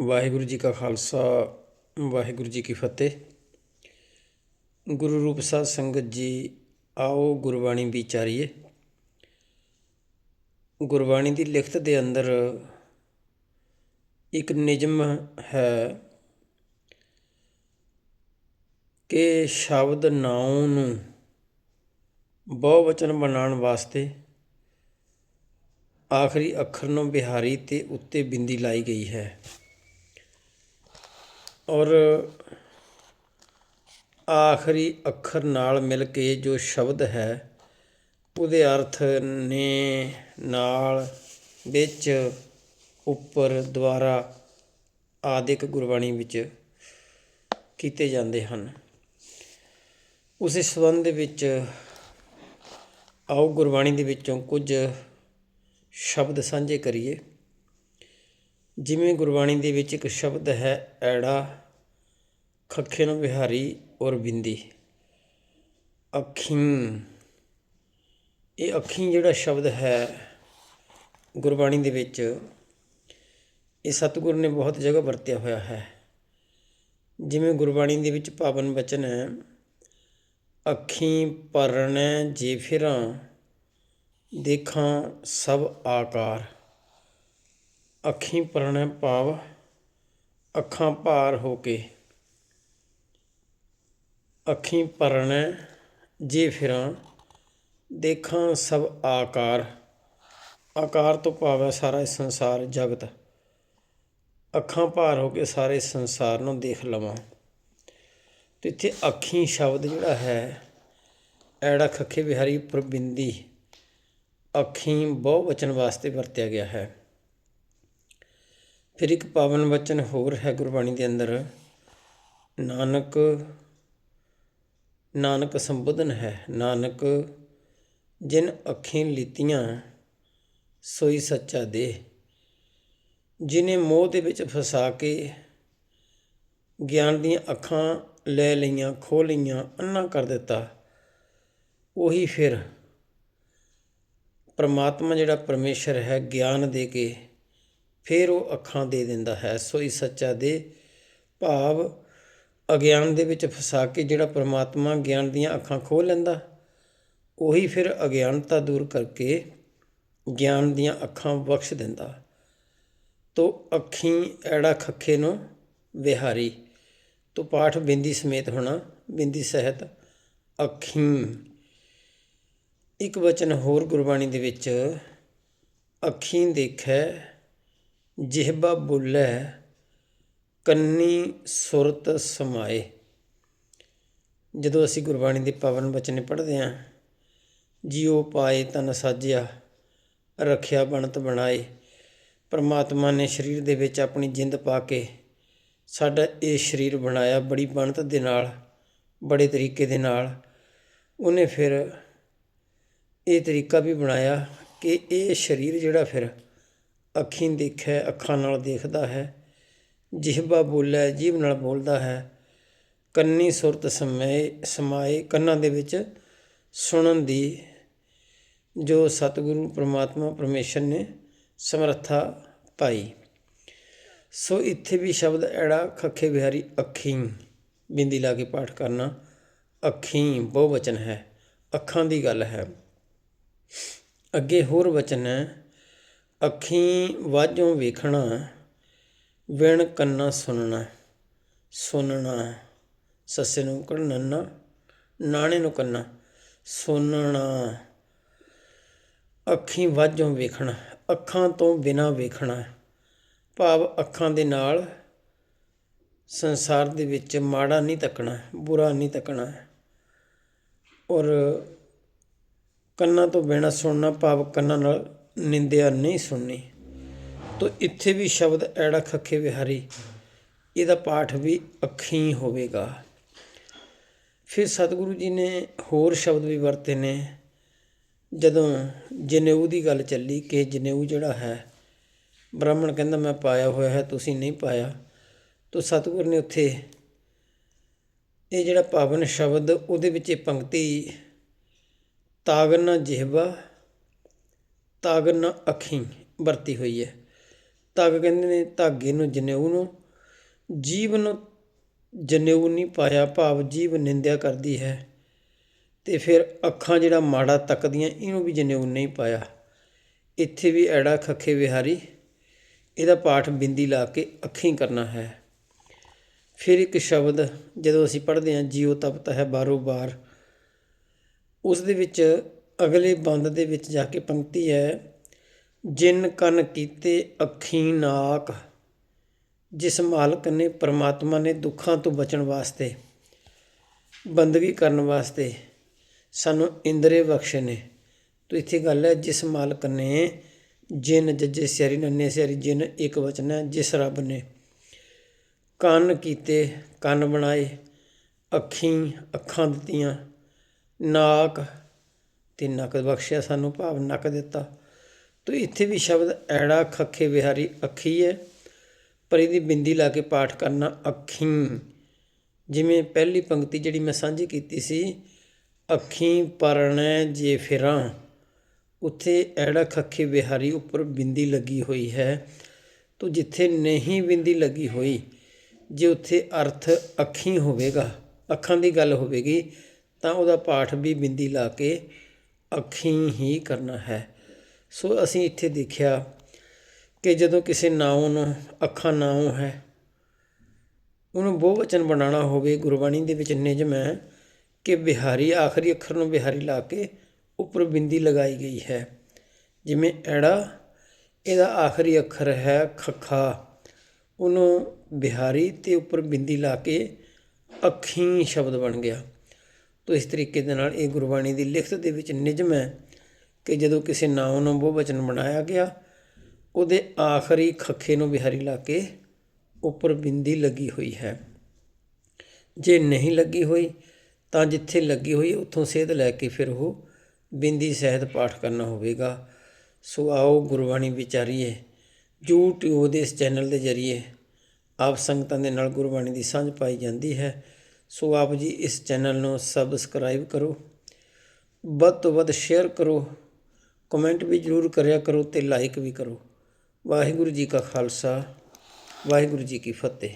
ਵਾਹਿਗੁਰੂ ਜੀ ਕਾ ਖਾਲਸਾ, ਵਾਹਿਗੁਰੂ ਜੀ ਕੀ ਫਤਿਹ। ਗੁਰੂ ਰੂਪ ਸਾਧ ਸੰਗਤ ਜੀ, ਆਓ ਗੁਰਬਾਣੀ ਵਿਚਾਰੀਏ। ਗੁਰਬਾਣੀ ਦੀ ਲਿਖਤ ਦੇ ਅੰਦਰ ਇੱਕ ਨਿਯਮ ਹੈ ਕਿ ਸ਼ਬਦ ਨਾਉ ਨੂੰ ਬਹੁਵਚਨ ਬਣਾਉਣ ਵਾਸਤੇ ਆਖਰੀ ਅੱਖਰ ਨੂੰ ਬਿਹਾਰੀ ਤੇ ਉੱਤੇ ਬਿੰਦੀ ਲਾਈ ਗਈ ਹੈ। ਔਰ ਆਖਰੀ ਅੱਖਰ ਨਾਲ ਮਿਲ ਕੇ ਜੋ ਸ਼ਬਦ ਹੈ, ਉਹਦੇ ਅਰਥ ਨੇ ਨਾਲ ਵਿੱਚ ਉੱਪਰ ਦੁਆਰਾ ਆਦਿਕ ਗੁਰਬਾਣੀ ਵਿੱਚ ਕੀਤੇ ਜਾਂਦੇ ਹਨ। ਉਸੇ ਸੰਬੰਧ ਵਿੱਚ ਆਓ ਗੁਰਬਾਣੀ ਦੇ ਵਿੱਚੋਂ ਕੁਝ ਸ਼ਬਦ ਸਾਂਝੇ ਕਰੀਏ। ਜਿਵੇਂ ਗੁਰਬਾਣੀ ਦੇ ਵਿੱਚ ਇੱਕ ਸ਼ਬਦ ਹੈ, ਐੜਾ, ਖੱਖੇ ਨੂੰ ਵਿਹਾਰੀ ਔਰ ਬਿੰਦੀ। ਅੱਖੀਂ। ਇਹ ਅੱਖੀਂ ਜਿਹੜਾ ਸ਼ਬਦ ਹੈ, ਗੁਰਬਾਣੀ ਦੇ ਵਿੱਚ, ਇਹ ਸਤਿਗੁਰ ਨੇ ਬਹੁਤ ਜਗ੍ਹਾ ਵਰਤਿਆ ਹੋਇਆ ਹੈ। ਜਿਵੇਂ ਗੁਰਬਾਣੀ ਦੇ ਵਿੱਚ ਪਾਵਨ ਬਚਨ ਹੈ, ਅੱਖੀਂ ਪਰਣੈ ਜੇ ਫਿਰਾਂ, ਦੇਖਾਂ ਸਭ ਆਕਾਰ। ਅੱਖੀਂ ਪਰਣੈ ਭਾਵ ਅੱਖਾਂ ਭਾਰ ਹੋ ਕੇ। ਅੱਖੀਂ ਪਰਣੈ ਜੇ ਫਿਰਾਂ, ਦੇਖਾਂ ਸਭ ਆਕਾਰ। ਆਕਾਰ ਤੋਂ ਭਾਵ ਹੈ ਸਾਰਾ ਇਹ ਸੰਸਾਰ, ਜਗਤ। ਅੱਖਾਂ ਭਾਰ ਹੋ ਕੇ ਸਾਰੇ ਸੰਸਾਰ ਨੂੰ ਦੇਖ ਲਵਾਂ। ਤੇ ਇੱਥੇ ਅੱਖੀਂ ਸ਼ਬਦ ਜਿਹੜਾ ਹੈ ਐੜਾ ਖੱਖੇ ਵਿਹਾਰੀ ਪ੍ਰਬਿੰਦੀ, ਅੱਖੀਂ ਬਹੁ ਵਚਨ ਵਾਸਤੇ ਵਰਤਿਆ ਗਿਆ ਹੈ। ਫਿਰ ਇੱਕ ਪਾਵਨ ਵਚਨ ਹੋਰ ਹੈ ਗੁਰਬਾਣੀ ਦੇ ਅੰਦਰ, ਨਾਨਕ ਨਾਨਕ ਸੰਬੋਧਨ ਹੈ, ਨਾਨਕ, ਜਿਨ ਅੱਖੀਂ ਲੀਤੀਆਂ, ਸੋਈ ਸੱਚਾ ਦੇ ਜਿਨੇ ਮੋਹ ਦੇ ਵਿੱਚ ਫਸਾ ਕੇ ਗਿਆਨ ਦੀਆਂ ਅੱਖਾਂ ਲੈ ਲਈਆਂ, ਖੋਹ ਲਈਆਂ ਅੰਨਾ ਕਰ ਦਿੱਤਾ, ਉਹੀ ਫਿਰ ਪਰਮਾਤਮਾ ਜਿਹੜਾ ਪਰਮੇਸ਼ਰ ਹੈ ਗਿਆਨ ਦੇ ਕੇ ਫਿਰ ਉਹ ਅੱਖਾਂ ਦੇ ਦਿੰਦਾ ਹੈ। ਸੋਈ ਸੱਚਾ ਦੇ ਭਾਵ ਅਗਿਆਨ ਦੇ ਵਿੱਚ ਫਸਾ ਕੇ ਜਿਹੜਾ ਪਰਮਾਤਮਾ ਗਿਆਨ ਦੀਆਂ ਅੱਖਾਂ ਖੋਲ ਲੈਂਦਾ, ਉਹੀ ਫਿਰ ਅਗਿਆਨਤਾ ਦੂਰ ਕਰਕੇ ਗਿਆਨ ਦੀਆਂ ਅੱਖਾਂ ਬਖਸ਼ ਦਿੰਦਾ। ਤੋ ਅੱਖੀਂ ਐੜਾ ਖੱਖੇ ਨੂੰ ਵਿਹਾਰੀ। ਤੋ ਪਾਠ ਬਿੰਦੀ ਸਮੇਤ ਹੋਣਾ, ਬਿੰਦੀ ਸਹਿਤ ਅੱਖੀਂ। ਇੱਕ ਵਚਨ ਹੋਰ ਗੁਰਬਾਣੀ ਦੇ ਵਿੱਚ, ਅੱਖੀਂ ਦੇਖੈ ਜਿਹਬਾ ਬੁੱਲੈ ਕੰਨੀ ਸੁਰਤ ਸਮਾਏ। ਜਦੋਂ ਅਸੀਂ ਗੁਰਬਾਣੀ ਦੇ ਪਾਵਨ ਬਚਨੇ ਪੜ੍ਹਦੇ ਹਾਂ, ਜਿਉ ਪਾਏ ਤਨ ਸਾਜਿਆ, ਰੱਖਿਆ ਬਣਤ ਬਣਾਏ, ਪਰਮਾਤਮਾ ਨੇ ਸਰੀਰ ਦੇ ਵਿੱਚ ਆਪਣੀ ਜਿੰਦ ਪਾ ਕੇ ਸਾਡਾ ਇਹ ਸਰੀਰ ਬਣਾਇਆ ਬੜੀ ਬਣਤ ਦੇ ਨਾਲ, ਬੜੇ ਤਰੀਕੇ ਦੇ ਨਾਲ। ਉਹਨੇ ਫਿਰ ਇਹ ਤਰੀਕਾ ਵੀ ਬਣਾਇਆ ਕਿ ਇਹ ਸਰੀਰ ਜਿਹੜਾ ਫਿਰ ਅੱਖੀਂ ਦੇਖੈ, ਅੱਖਾਂ ਨਾਲ ਦੇਖਦਾ ਹੈ। ਜਿਹਬਾ ਬੋਲੇ, ਜੀਭ ਨਾਲ ਬੋਲਦਾ ਹੈ। ਕੰਨੀ ਸੁਰਤ ਸਮੇ ਸਮਾਏ, ਕੰਨਾਂ ਦੇ ਵਿੱਚ ਸੁਣਨ ਦੀ ਜੋ ਸਤਿਗੁਰੂ, ਪ੍ਰਮਾਤਮਾ, ਪਰਮੇਸ਼ਰ ਨੇ ਸਮਰੱਥਾ ਪਾਈ। ਸੋ ਇੱਥੇ ਵੀ ਸ਼ਬਦ ਐੜਾ, ਖੱਖੇ ਬਿਹਾਰੀ, ਅੱਖੀਂ ਬਿੰਦੀ ਲਾ ਕੇ ਪਾਠ ਕਰਨਾ, ਅੱਖੀਂ ਬਹੁ ਵਚਨ ਹੈ, ਅੱਖਾਂ ਦੀ ਗੱਲ ਹੈ। ਅੱਗੇ ਹੋਰ ਵਚਨ ਹੈ ਅੱਖੀਂ ਵਾਜੋਂ ਵੇਖਣਾ, ਵਿਣ ਕੰਨਾ ਸੁਣਨਾ ਸੁਣਨਾ, ਸੱਸੇ ਨੂੰ ਕੜਨਨਾ ਨਾਣੇ ਨੂੰ ਕੰਨਾ ਸੁਣਨਾ। ਅੱਖੀਂ ਵਾਜੋਂ ਵੇਖਣਾ, ਅੱਖਾਂ ਤੋਂ ਬਿਨਾ ਵੇਖਣਾ, ਭਾਵ ਅੱਖਾਂ ਦੇ ਨਾਲ ਸੰਸਾਰ ਦੇ ਵਿੱਚ ਮਾੜਾ ਨਹੀਂ ਤੱਕਣਾ, ਬੁਰਾ ਨਹੀਂ ਤੱਕਣਾ। ਔਰ ਕੰਨਾਂ ਤੋਂ ਬਿਨਾ ਸੁਣਨਾ, ਭਾਵ ਕੰਨਾਂ ਨਾਲ ਨਿੰਦਿਆ ਨਹੀਂ ਸੁਣਨੀ। ਤੋ ਇੱਥੇ ਵੀ ਸ਼ਬਦ ਐੜਾ ਖੱਖੇ ਵਿਹਾਰੀ, ਇਹਦਾ ਪਾਠ ਵੀ ਅੱਖੀਂ ਹੋਵੇਗਾ। ਫਿਰ ਸਤਿਗੁਰੂ ਜੀ ਨੇ ਹੋਰ ਸ਼ਬਦ ਵੀ ਵਰਤੇ ਨੇ, ਜਦੋਂ ਜਨੇਊ ਦੀ ਗੱਲ ਚੱਲੀ ਕਿ ਜਨੇਊ ਜਿਹੜਾ ਹੈ, ਬ੍ਰਾਹਮਣ ਕਹਿੰਦਾ, ਮੈਂ ਪਾਇਆ ਹੋਇਆ ਹੈ, ਤੁਸੀਂ ਨਹੀਂ ਪਾਇਆ। ਤੋ ਸਤਿਗੁਰ ਨੇ ਉੱਥੇ ਇਹ ਜਿਹੜਾ ਪਾਵਨ ਸ਼ਬਦ, ਉਹਦੇ ਵਿੱਚ ਇਹ ਪੰਕਤੀ, ਤਾਗਨਾ ਜਿਹਵਾ ਤਾਗਨ ਅੱਖੀਂ ਵਰਤੀ ਹੋਈ ਹੈ। ਤਗ ਕਹਿੰਦੇ ਨੇ ਧਾਗੇ ਨੂੰ ਜਨੇਊ ਨੂੰ, ਜੀਵ ਨੂੰ ਜਨੇਊ ਨਹੀਂ ਪਾਇਆ, ਭਾਵ ਜੀਵ ਨਿੰਦਿਆ ਕਰਦੀ ਹੈ। ਤੇ ਫਿਰ ਅੱਖਾਂ ਜਿਹੜਾ ਮਾੜਾ ਤੱਕਦੀਆਂ, ਇਹਨੂੰ ਵੀ ਜਨੇਊ ਨਹੀਂ ਪਾਇਆ। ਇੱਥੇ ਵੀ ਐੜਾ ਖੱਖੇ ਵਿਹਾਰੀ, ਇਹਦਾ ਪਾਠ ਬਿੰਦੀ ਲਾ ਕੇ ਅੱਖੀਂ ਕਰਨਾ ਹੈ। ਫਿਰ ਇੱਕ ਸ਼ਬਦ ਜਦੋਂ ਅਸੀਂ ਪੜ੍ਹਦੇ ਹਾਂ, ਜੀਉ ਤਪਤ ਹੈ ਬਾਰੋ ਬਾਰ ਉਸ ਦੇ ਵਿੱਚ ਅਗਲੇ ਬੰਦ ਦੇ ਵਿੱਚ ਜਾ ਕੇ ਪੰਕਤੀ ਹੈ, ਜਿਨ ਕੰਨ ਕੀਤੇ ਅੱਖੀਂ ਨਾਕ, ਜਿਸ ਮਾਲਕ ਨੇ ਪਰਮਾਤਮਾ ਨੇ ਦੁੱਖਾਂ ਤੋਂ ਬਚਣ ਵਾਸਤੇ, ਬੰਦਗੀ ਕਰਨ ਵਾਸਤੇ ਸਾਨੂੰ ਇੰਦਰੇ ਬਖਸ਼ੇ ਨੇ। ਤੋ ਇੱਥੇ ਗੱਲ ਹੈ, ਜਿਸ ਮਾਲਕ ਨੇ, ਜਿਨ ਜੱਜੇ ਸਿਆਰੀ ਨੰਨੇ ਸਿਆਰੀ ਜਿਨ ਇੱਕ ਵਚਨ ਹੈ, ਜਿਸ ਰੱਬ ਨੇ ਕੰਨ ਕੀਤੇ, ਕੰਨ ਬਣਾਏ, ਅੱਖੀਂ ਅੱਖਾਂ ਦਿੱਤੀਆਂ, ਨਾਕ ਤੇ ਨਕਦ ਬਖਸ਼ਿਆ, ਸਾਨੂੰ ਭਾਵ ਨੱਕ ਦਿੱਤਾ। ਤੋ ਇੱਥੇ ਵੀ ਸ਼ਬਦ ਐੜਾ, ਖੱਖੇ ਵਿਹਾਰੀ ਅੱਖੀ ਹੈ, ਪਰ ਇਹਦੀ ਬਿੰਦੀ ਲਾ ਕੇ ਪਾਠ ਕਰਨਾ ਅੱਖੀ। ਜਿਵੇਂ ਪਹਿਲੀ ਪੰਕਤੀ ਜਿਹੜੀ ਮੈਂ ਸਾਂਝੀ ਕੀਤੀ ਸੀ, ਅੱਖੀਂ ਪਰਣੈ ਜੇ ਫਿਰਾਂ, ਉੱਥੇ ਐੜਾ, ਖੱਖੇ ਵਿਹਾਰੀ ਉੱਪਰ ਬਿੰਦੀ ਲੱਗੀ ਹੋਈ ਹੈ। ਤੋ ਜਿੱਥੇ ਨਹੀਂ ਬਿੰਦੀ ਲੱਗੀ ਹੋਈ, ਜੇ ਉੱਥੇ ਅਰਥ ਅੱਖੀਂ ਹੋਵੇਗਾ, ਅੱਖਾਂ ਦੀ ਗੱਲ ਹੋਵੇਗੀ, ਤਾਂ ਉਹਦਾ ਪਾਠ ਵੀ ਬਿੰਦੀ ਲਾ ਕੇ ਅੱਖੀਂ ਹੀ ਕਰਨਾ ਹੈ। ਸੋ ਅਸੀਂ ਇੱਥੇ ਦੇਖਿਆ ਕਿ ਜਦੋਂ ਕਿਸੇ ਨਾਉ ਨੂੰ ਅੱਖਾਂ ਨਾਉ ਹੈ, ਉਹਨੂੰ ਬਹੁਵਚਨ ਬਣਾਉਣਾ ਹੋਵੇ ਗੁਰਬਾਣੀ ਦੇ ਵਿੱਚ ਨਿਯਮ ਹੈ ਕਿ ਬਿਹਾਰੀ, ਆਖਰੀ ਅੱਖਰ ਨੂੰ ਬਿਹਾਰੀ ਲਾ ਕੇ ਉੱਪਰ ਬਿੰਦੀ ਲਗਾਈ ਗਈ ਹੈ। ਜਿਵੇਂ ਐੜਾ, ਇਹਦਾ ਆਖਰੀ ਅੱਖਰ ਹੈ ਖੱਖਾ। ਉਹਨੂੰ ਬਿਹਾਰੀ ਤੇ ਉੱਪਰ ਬਿੰਦੀ ਲਾ ਕੇ ਅੱਖੀਂ ਸ਼ਬਦ ਬਣ ਗਿਆ। ਤੋ ਇਸ ਤਰੀਕੇ ਦੇ ਨਾਲ ਇਹ ਗੁਰਬਾਣੀ ਦੀ ਲਿਖਤ ਦੇ ਵਿੱਚ ਨਿਯਮ ਹੈ ਕਿ ਜਦੋਂ ਕਿਸੇ ਨਾਮ ਨੂੰ ਬਹੁਵਚਨ ਬਣਾਇਆ ਗਿਆ, ਉਹਦੇ ਆਖਰੀ ਖੱਖੇ ਨੂੰ ਬਿਹਾਰੀ ਲਾ ਕੇ ਉੱਪਰ ਬਿੰਦੀ ਲੱਗੀ ਹੋਈ ਹੈ। ਜੇ ਨਹੀਂ ਲੱਗੀ ਹੋਈ, ਤਾਂ ਜਿੱਥੇ ਲੱਗੀ ਹੋਈ ਉੱਥੋਂ ਸੇਧ ਲੈ ਕੇ ਫਿਰ ਉਹ ਬਿੰਦੀ ਸਹਿਤ ਪਾਠ ਕਰਨਾ ਹੋਵੇਗਾ। ਸੋ ਆਓ ਗੁਰਬਾਣੀ ਵਿਚਾਰੀਏ YouTube ਦੇ ਇਸ ਚੈਨਲ ਦੇ ਜ਼ਰੀਏ। ਆਪ ਸੰਗਤਾਂ ਦੇ ਨਾਲ ਗੁਰਬਾਣੀ ਦੀ ਸਾਂਝ ਪਾਈ ਜਾਂਦੀ ਹੈ। ਸੋ ਆਪ ਜੀ ਇਸ ਚੈਨਲ ਨੂੰ ਸਬਸਕ੍ਰਾਈਬ ਕਰੋ। ਵੱਧ ਤੋਂ ਵੱਧ ਸ਼ੇਅਰ ਕਰੋ। ਕਮੈਂਟ ਵੀ ਜ਼ਰੂਰ ਕਰਿਆ ਕਰੋ ਤੇ ਲਾਈਕ ਵੀ ਕਰੋ। ਵਾਹਿਗੁਰੂ ਜੀ ਕਾ ਖਾਲਸਾ, ਵਾਹਿਗੁਰੂ ਜੀ ਕੀ ਫਤਿਹ।